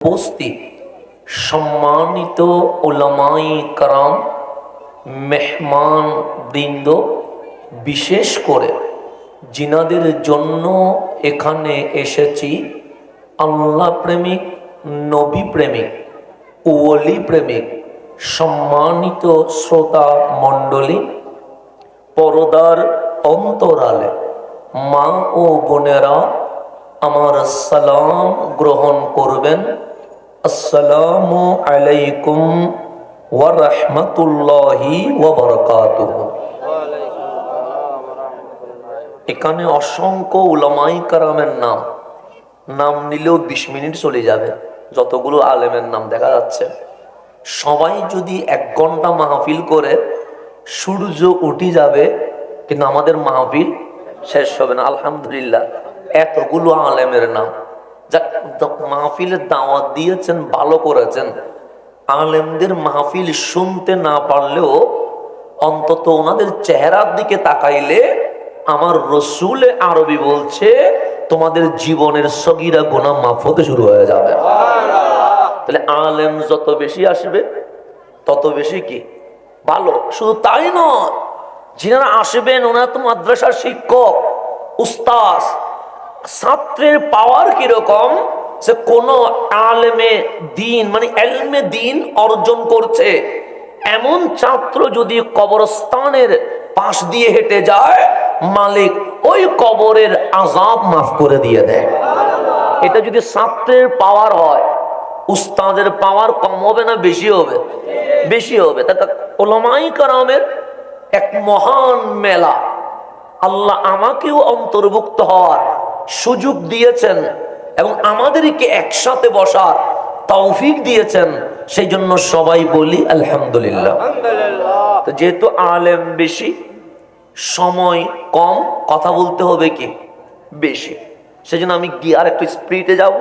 উপস্থিত সম্মানিত ওলামাই কারাম, মেহমান বৃন্দ, বিশেষ করে জিনাদের জন্য এখানে এসেছি আল্লাহ প্রেমিক, নবী প্রেমিক, ওলি প্রেমিক, সম্মানিত শ্রোতা মণ্ডলী, পরদার অন্তরালে মা ও বোনেরা আমার সালাম গ্রহণ করবেন। আসসালামু আলাইকুম ওয়া রাহমাতুল্লাহি ওয়া এখানে অসংখ্য উলামাই কারামের নাম। নাম নিলেও বিশ মিনিট চলে যাবে। যতগুলো আলেমের নাম দেখা যাচ্ছে। সবাই যদি এক ঘণ্টা মাহফিল করে, সূর্য উঠে যাবে, কিন্তু আমাদের মাহফিল শেষ হবে না। আলহামদুলিল্লাহ। এতগুলো আলেমের নাম। যা মাহফিলের দাওয়াত দিয়েছেন, ভালো করেছেন। আলেমদের মাহফিল শুনতে না পারলেও অন্তত ওনাদের চেহারার দিকে তাকাইলে আমার রসুল আরবি বলছে, তোমাদের জীবনের সগিরা গোনা মাফ হতে শুরু হয়ে যাবে। তাহলে আলেম যত বেশি আসবে, তত বেশি কি? ভালো। শুধু তাই নয়, যিনারা আসবেন, ওনারা তো মাদ্রাসার শিক্ষক উস্তাস ছাত্রের পাওয়ার কীরকম? সে কোন আলেমে দিন মানে এলমে দিন অর্জন করছে। এমন ছাত্র যদি কবরস্থানের পাশ দিয়ে হেঁটে যায়, মালিক ওই কবরের আজাব মাফ করে দিয়ে দেয়। এটা যদি ছাত্রের পাওয়ার হয়, উস্তাদের পাওয়ার কম হবে না বেশি হবে? বেশি হবে। তা ওলামাই কারামের এক মহান মেলা। আল্লাহ আমাকেও অন্তর্ভুক্ত হওয়ার সুযোগ দিয়েছেন এবং আমাদেরকে একসাথে বসার তৌফিক দিয়েছেন সেই জন্য সবাই বলি আলহামদুলিল্লাহ। তো যেহেতু আলেম বেশি সময় কম কথা বলতে হবে কি? বেশি। সেজন্য আমি গিয়ে আর একটু স্পিডে যাব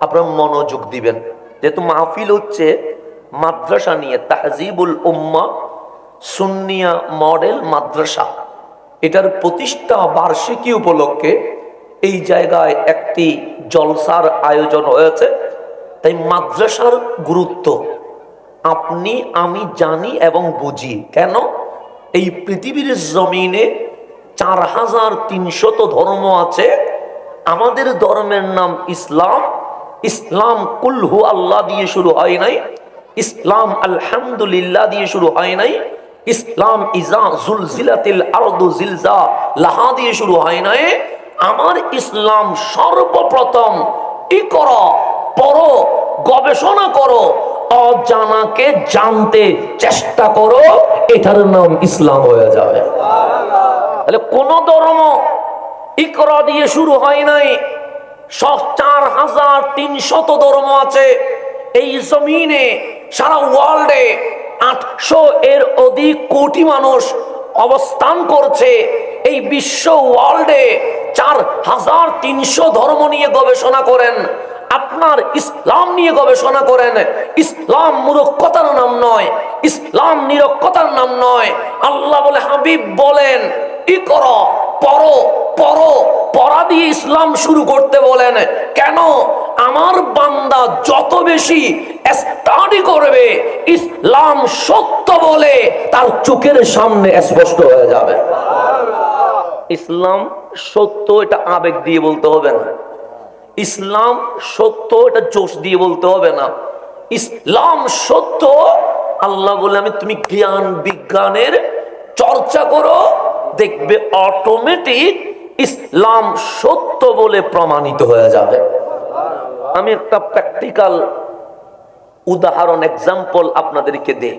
আপনার মনোযোগ দিবেন। যেহেতু মাহফিল হচ্ছে মাদ্রাসা নিয়ে তাহজিবুল উম্মা সুন্নিয়া মডেল মাদ্রাসা। এটার প্রতিষ্ঠা বার্ষিকী উপলক্ষে এই জায়গায় একটি জলসার আয়োজন হয়েছে। তাই মাদ্রাসার গুরুত্ব। আপনি, আমি জানি এবং বুঝি। কেন? এই পৃথিবীর জমিনে চার হাজার তিনশত ধর্ম আছে। আমাদের ধর্মের নাম ইসলাম। ইসলাম কুলহু আল্লাহ দিয়ে শুরু হয় নাই। ইসলাম আলহামদুলিল্লাহ দিয়ে শুরু হয় নাই। ইসলাম ইজা জুলজিলাতিল আরদু জিলজা লাহা দিয়ে শুরু হয় নাই। আমার ইসলাম সর্বপ্রথম কি করো, পড়ো, গবেষণা করো, অজানাকে জানতে চেষ্টা করো, এটার নাম ইসলাম হয়ে যাবে। তাহলে কোন ধর্ম ইকরা দিয়ে শুরু হয় নাই। সব চার হাজার তিনশত ধর্ম আছে। এই জমিনে, সারা ওয়ার্ল্ডে আটশো এর অধিক কোটি মানুষ অবস্থান করছে। এই বিশ্ব ওয়ার্ল্ডে চার হাজার তিনশো ধর্ম নিয়ে গবেষণা করেন। আপনার ইসলাম নিয়ে গবেষণা করেন। ইসলাম মূর্খতার নাম নয়, ইসলাম নিরক্ষতার নাম নয়। আল্লাহ বলে, হাবিব বলেন, ই কর পর পড়ো, পড়া দিয়ে ইসলাম শুরু করতে বলেন। কেন? আমার বান্দা যত বেশি স্টাডি করবে, ইসলাম সত্য বলে তার চোখের সামনে স্পষ্ট হয়ে যাবে। ইসলাম সত্য এটা আবেগ দিয়ে বলতে হবে না। ইসলাম সত্য এটা জোশ দিয়ে বলতে হবে না। ইসলাম সত্য, আল্লাহ বলে, আমি তুমি জ্ঞান বিজ্ঞানের চর্চা করো, দেখবে অটোমেটিক ইসলাম সত্য বলে প্রমাণিত হয়ে যাবে। আমি একটা প্র্যাকটিক্যাল উদাহরণ এক্সাম্পল আপনাদেরকে দে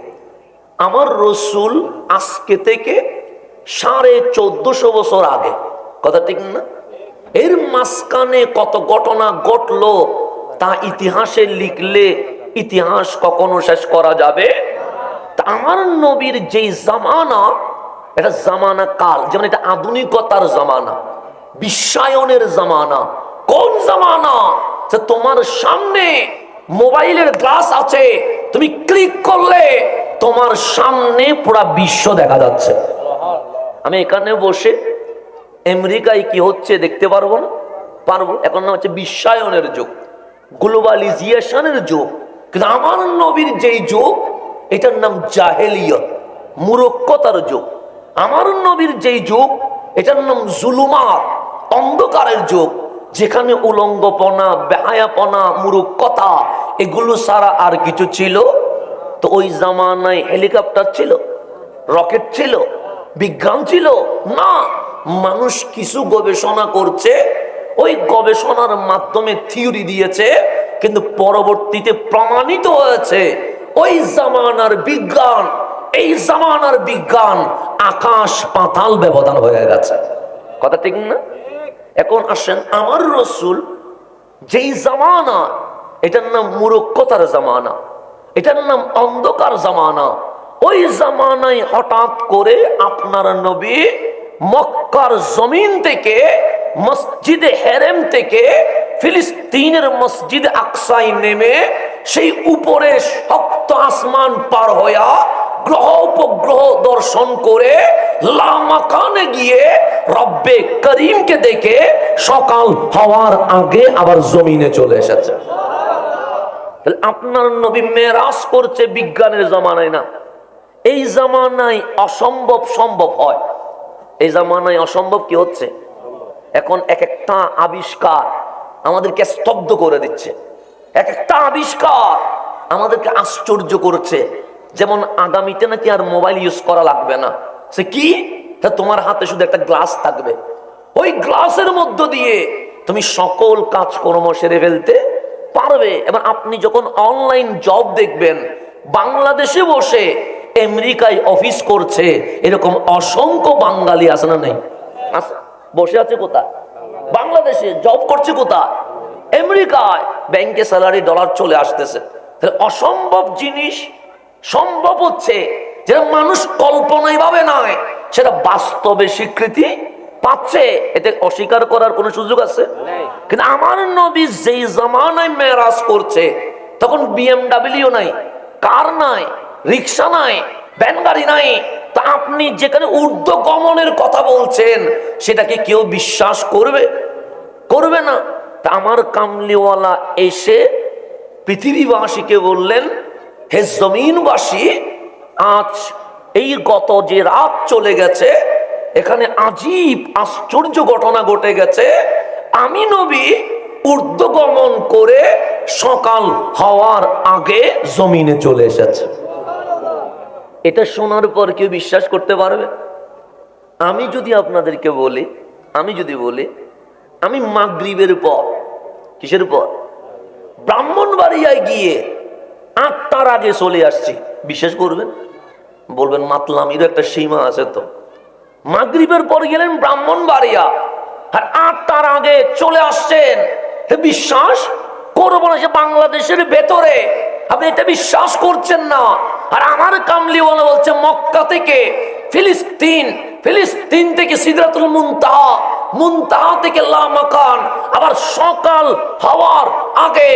আমার রসুল আজকে থেকে সাড়ে চোদ্দশো বছর আগে। কথা ঠিক না? এর মাঝখানে কত ঘটনা ঘটলো তা ইতিহাসে লিখলে ইতিহাস কখনো শেষ করা যাবে? আমার নবীর যেই জামানা, এটা জামানা কাল, যেমন এটা আধুনিকতার জামানা, বিশ্বায়নের জামানা। কোন জামানা? যে তোমার সামনে মোবাইলের গ্লাস আছে, তুমি ক্লিক করলে তোমার সামনে পুরা বিশ্ব দেখা যাচ্ছে। আমি এখানে বসে আমেরিকায় কি হচ্ছে দেখতে পারব না? পারব। এখন না হচ্ছে বিশ্বায়নের যুগ, গ্লোবালিজিয়েশনের যুগ কিন্তু আমার নবীর যেই যুগ, এটার নাম জাহেলিয়ত, মুরক্কতার যুগ। আমার নবীর যেই যুগ, এটার নাম জুলুমার, অন্ধকারের যুগ, যেখানে উলঙ্গপনা, বেহায়াপনা মুরুক্ষতা এগুলো সারা আর কিছু ছিল? তো ওই জামানায় হেলিকপ্টার ছিল, রকেট ছিল বিজ্ঞান ছিল? না। মানুষ কিছু গবেষণা করছে, ওই গবেষণার মাধ্যমে থিওরি দিয়েছে, কিন্তু পরবর্তীতে প্রমাণিত হয়েছে, ওই জামানার বিজ্ঞান, এই জামানার বিজ্ঞান আকাশ পাতাল ব্যবধান হয়ে গেছে। কথা ঠিক না? এখন আসেন আমার রসুল, যেই জামানা, এটার নাম মুরক্ষতার জামানা, এটার নাম অন্ধকার জামানা ওই জামানায় হঠাৎ করে আপনার নবী মক্কার জমিন থেকে, মসজিদে হেরেম থেকে ফিলিস্তিনের মসজিদ আকসাই নেমে সেই উপরে শক্ত আসমান পার হইয়া গ্রহ উপগ্রহ দর্শন করে লামাকানে গিয়ে রব্বে করিমকে দেখে সকাল হওয়ার আগে আবার জমিনে চলে এসেছে। আপনার নবী মেরাজ করছে বিজ্ঞানের জমানায় না। এই জামানায় অসম্ভব সম্ভব হয়। এই জামানায় অসম্ভব কি হচ্ছে? এখন এক একটা আবিষ্কার আমাদেরকে স্তব্ধ করে দিচ্ছে। এক একটা আবিষ্কার আমাদেরকে আশ্চর্য করছে। যেমন আগামীতে নাকি আর মোবাইল ইউজ করা লাগবে না। সে কি? তোমার হাতে শুধু একটা গ্লাস থাকবে। ওই গ্লাসের মধ্য দিয়ে তুমি সকল কাজকর্ম সেরে ফেলতে পারবে। এবার আপনি যখন অনলাইন জব দেখবেন, বাংলাদেশে বসে আমেরিকায় অফিস করছে এরকম অসংখ্য বাঙালি আছে না নেই? বসে আছে কোথায়? বাংলাদেশে জব করছে কোথায়? আমেরিকায় ব্যাংকে স্যালারি ডলার চলে আসতেছে। তাহলে অসম্ভব জিনিস সম্ভব হচ্ছে যেটা মানুষ কল্পনায় ভাবে নয় সেটা বাস্তবে স্বীকৃতি পাচ্ছে। এতে অস্বীকার করার কোনো সুযোগ আছে? কিন্তু আমার নবী যেই জামানায় মেরাজ করছে তখন বিএমডাব্লিউ নাই কার নাই? রিক্সা নাই, ভ্যান গাড়ি নাই, তা আপনি যেখানে ঊর্ধ্ব গমনের কথা বলছেন, সেটাকে কেউ বিশ্বাস করবে? করবে না। তা আমার কামলিওয়ালা এসে পৃথিবীবাসীকে বললেন, হে জমিনবাসী, আজ এই গত যে রাত চলে গেছে, এখানে আজীব আশ্চর্য ঘটনা ঘটে গেছে। আমি নবী ঊর্ধ্বগমন করে সকাল হওয়ার আগে জমিনে চলে এসেছে। এটা শোনার পর কেউ বিশ্বাস করতে পারবে? আমি যদি আপনাদেরকে বলি, আমি যদি বলি, আমি মাগরিবের পর, কিসের পর? ব্রাহ্মণবাড়িয়ায় গিয়ে আটটার আগে চলে আসছি। বিশ্বাস করবেন? বলবেন মাতলাম মাতলামিরও একটা সীমা আছে তো। মাগরিবের পর গেলেন ব্রাহ্মণবাড়িয়া। আর আটটার আগে চলে আসছেন। বিশ্বাস করব না সে বাংলাদেশের ভেতরে। আপনি এটা বিশ্বাস করছেন না। আর আমার কামলিওয়ালা বলছে, মক্কা থেকে ফিলিস্তিন ফিলিস্তিন থেকে সিদরাতুল মুনতাহা মুনতাহা থেকে লামাকান আবার সকাল হওয়ার আগে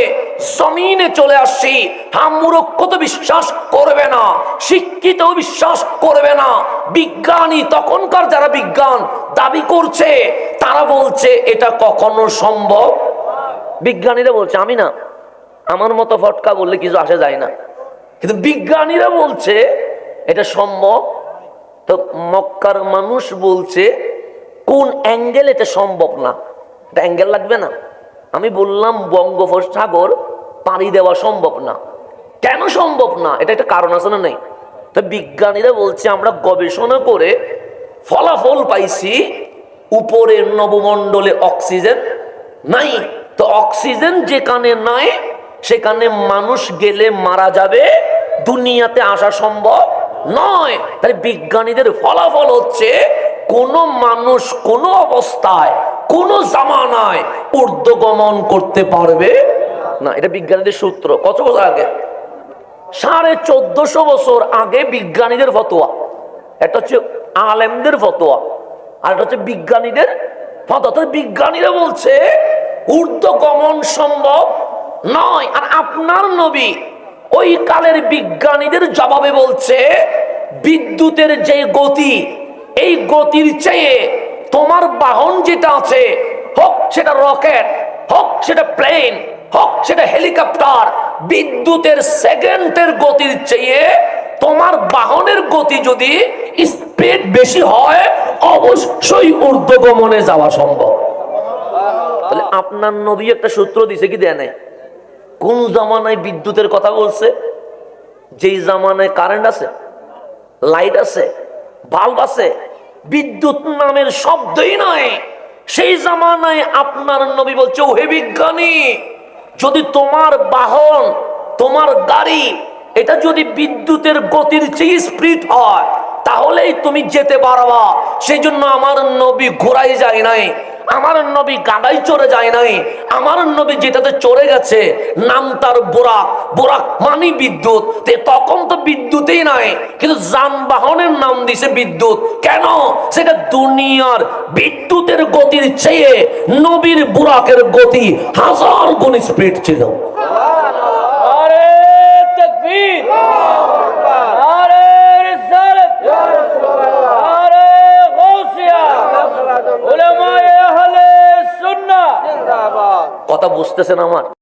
জমিনে চলে আসছি। হ্যাঁ মূর্খ তো বিশ্বাস করবে না, শিক্ষিত বিশ্বাস করবে না। বিজ্ঞানী, তখনকার যারা বিজ্ঞান দাবি করছে, তারা বলছে, এটা কখনো সম্ভব? বিজ্ঞানীরা বলছে, আমি না, আমার মতো ফটকা বললে কিছু আসে যায় না। কিন্তু বিজ্ঞানীরা বলছে, এটা সম্ভব? তো মক্কার মানুষ বলছে, কোন অ্যাঙ্গেল এটা সম্ভব না? এটা অ্যাঙ্গেল লাগবে না। আমি বললাম, বঙ্গোপসাগর পাড়ি দেওয়া সম্ভব না। কেন সম্ভব না? এটা একটা কারণ আছে না নেই? তো বিজ্ঞানীরা বলছে, আমরা গবেষণা করে ফলাফল পাইছি, উপরের নবমণ্ডলে অক্সিজেন নাই। তো অক্সিজেন যেখানে নাই, সেখানে মানুষ গেলে মারা যাবে দুনিয়াতে আসা সম্ভব নয়। তাহলে বিজ্ঞানীদের ফলাফল হচ্ছে কোন মানুষ কোন অবস্থায়, কোন জামানায় ঊর্ধ্বগমন করতে পারবে না। এটা বিজ্ঞানীদের সূত্র। কত বছর আগে? সাড়ে চোদ্দশো বছর আগে বিজ্ঞানীদের ফতোয়া। একটা হচ্ছে আলেমদের ফতোয়া আর একটা হচ্ছে বিজ্ঞানীদের ফতোয়া। তো বিজ্ঞানীরা বলছে ঊর্ধ্বগমন সম্ভব নয়। আর আপনার নবী ওই কালের বিজ্ঞানীদের জবাবে বলছে, বিদ্যুতের যে গতি, এই গতির চেয়ে তোমার বাহন যেটা আছে, হোক সেটা রকেট, হোক সেটা প্লেন, হোক সেটা হেলিকপ্টার, বিদ্যুতের সেকেন্ডের গতির চেয়ে তোমার বাহনের গতি যদি স্পিড বেশি হয়, অবশ্যই ঊর্ধ্বগমনে যাওয়া সম্ভব তাহলে আপনার নবী একটা সূত্র দিছে কি দেয় নাই? কোন জামানায় বিদ্যুতের কথা বলছে? যেই জামানায় কারেন্ট আছে লাইট আছে বাল্ব আছে, বিদ্যুৎ নামের শব্দই নয়। সেই জামানায় আপনার নবী বলছে, ওহে বিজ্ঞানী, যদি তোমার বাহন, তোমার গাড়ি, এটা যদি বিদ্যুতের গতির চেয়ে স্পিড হয়, তাহলেই তুমি যেতে পারবা। সেই জন্য আমার নবী ঘোরাই যায় নাই। আমার নবী গাদাই চড়ে যায় নাই। আমার নবী যেটাতে চড়ে গেছে নাম তার বোরাক। বোরাক মানি বিদ্যুৎ। তখন তো বিদ্যুতেই নাই কিন্তু যানবাহনের নাম দিছে বিদ্যুৎ। কেন? সেটা দুনিয়ার বিদ্যুতের গতির চেয়ে নবীর বুরাকের গতি হাজার গুণ স্পিড ছিল। আরে তকবীর! বুঝতেছেন আমার?